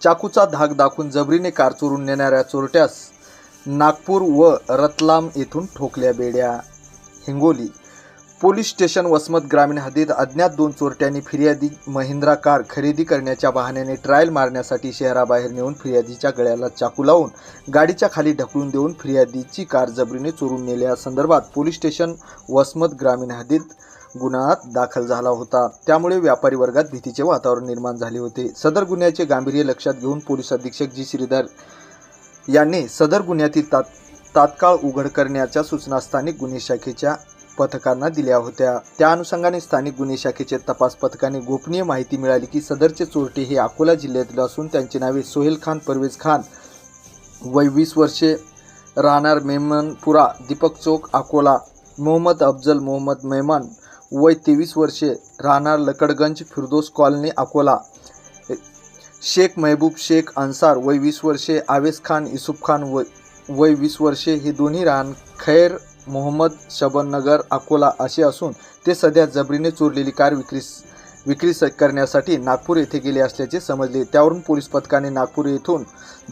चाकूचा धाक दाखवून जबरीने कार चोरून नेणाऱ्या चोरट्यास नागपूर व रतलाम येथून ठोकल्या बेड्या. हिंगोली पोलीस स्टेशन वसमत ग्रामीण हद्दीत अज्ञात दोन चोरट्यांनी फिर्यादी महिंद्रा कार खरेदी करण्याच्या बहाण्याने ट्रायल मारण्यासाठी शहराबाहेर नेऊन फिर्यादीच्या गळ्याला चाकू लावून गाडीच्या खाली ढकलून देऊन फिर्यादीची कार जबरीने चोरून नेल्यासंदर्भात पोलीस स्टेशन वसमत ग्रामीण हद्दीत गुन्हात दाखल झाला होता. त्यामुळे व्यापारी वर्गात भीतीचे वातावरण निर्माण झाले होते. सदर गुन्ह्याचे गांभीर्य लक्षात घेऊन पोलीस अधीक्षक जी. श्रीधर यांनी सदर गुन्ह्यातील तात तात्काळ उघड करण्याच्या सूचना स्थानिक गुन्हे शाखेच्या पथकांना दिल्या होत्या. त्या अनुषंगाने स्थानिक गुन्हे शाखेचे तपास पथकाने गोपनीय माहिती मिळाली की सदरचे चोरटे हे अकोला जिल्ह्यातील असून त्यांची नावे सोहेल खान परवेज खान वय वीस वर्षे राहणार मेमनपुरा दीपक चौक अकोला मोहम्मद अफजल मोहम्मद मेमन वय तेवीस वर्षे राहणार लकडगंज फिरदोस कॉलनी अकोला. शेख महबूब शेख अन्सार वय वीस वर्षे आवेस खान युसुफ खान वय वय वीस वर्षे हे दोन्ही राहण खैर मोहम्मद शबननगर अकोला असे असून ते सध्या जबरीने चोरलेली कार विक्रीस विक्री स- करण्यासाठी नागपूर येथे गेले असल्याचे समजले. त्यावरून पोलीस पथकाने नागपूर येथून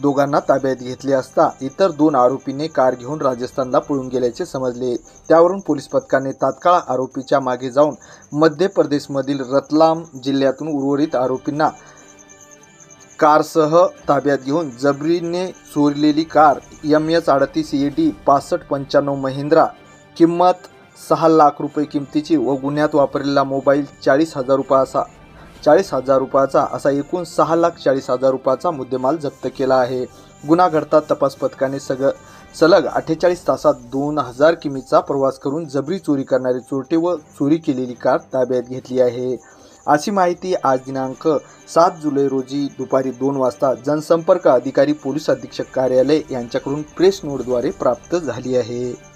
दोघांना ताब्यात घेतले असता इतर दोन आरोपीने कार घेऊन राजस्थानला पळून गेल्याचे समजले. त्यावरून पोलीस पथकाने तात्काळ आरोपीच्या मागे जाऊन मध्य प्रदेशमधील रतलाम जिल्ह्यातून उर्वरित आरोपींना कारसह ताब्यात घेऊन जबरीने चोरलेली कार एम एच अडतीस ए डी पासष्ट पंच्याण्णव महिंद्रा किंमत सहा लाख रुपये किमतीची व गुन्ह्यात वापरलेला मोबाईल चाळीस हजार रुपयाचा चाळीस हजार रुपयाचा असा एकूण सहा लाख चाळीस हजार रुपयाचा मुद्देमाल जप्त केला आहे. गुन्हा घडता तपास पथकाने सग सलग अठ्ठेचाळीस तासात दोन हजार किमीचा प्रवास करून जबरी चोरी करणारे चोरटे व चोरी केलेली कार ताब्यात घेतली आहे. अशी माहिती आज दिनांक सात जुलै रोजी दुपारी दोन वाजता जनसंपर्क अधिकारी पोलीस अधीक्षक कार्यालय यांच्याकडून प्रेस नोटद्वारे प्राप्त झाली आहे.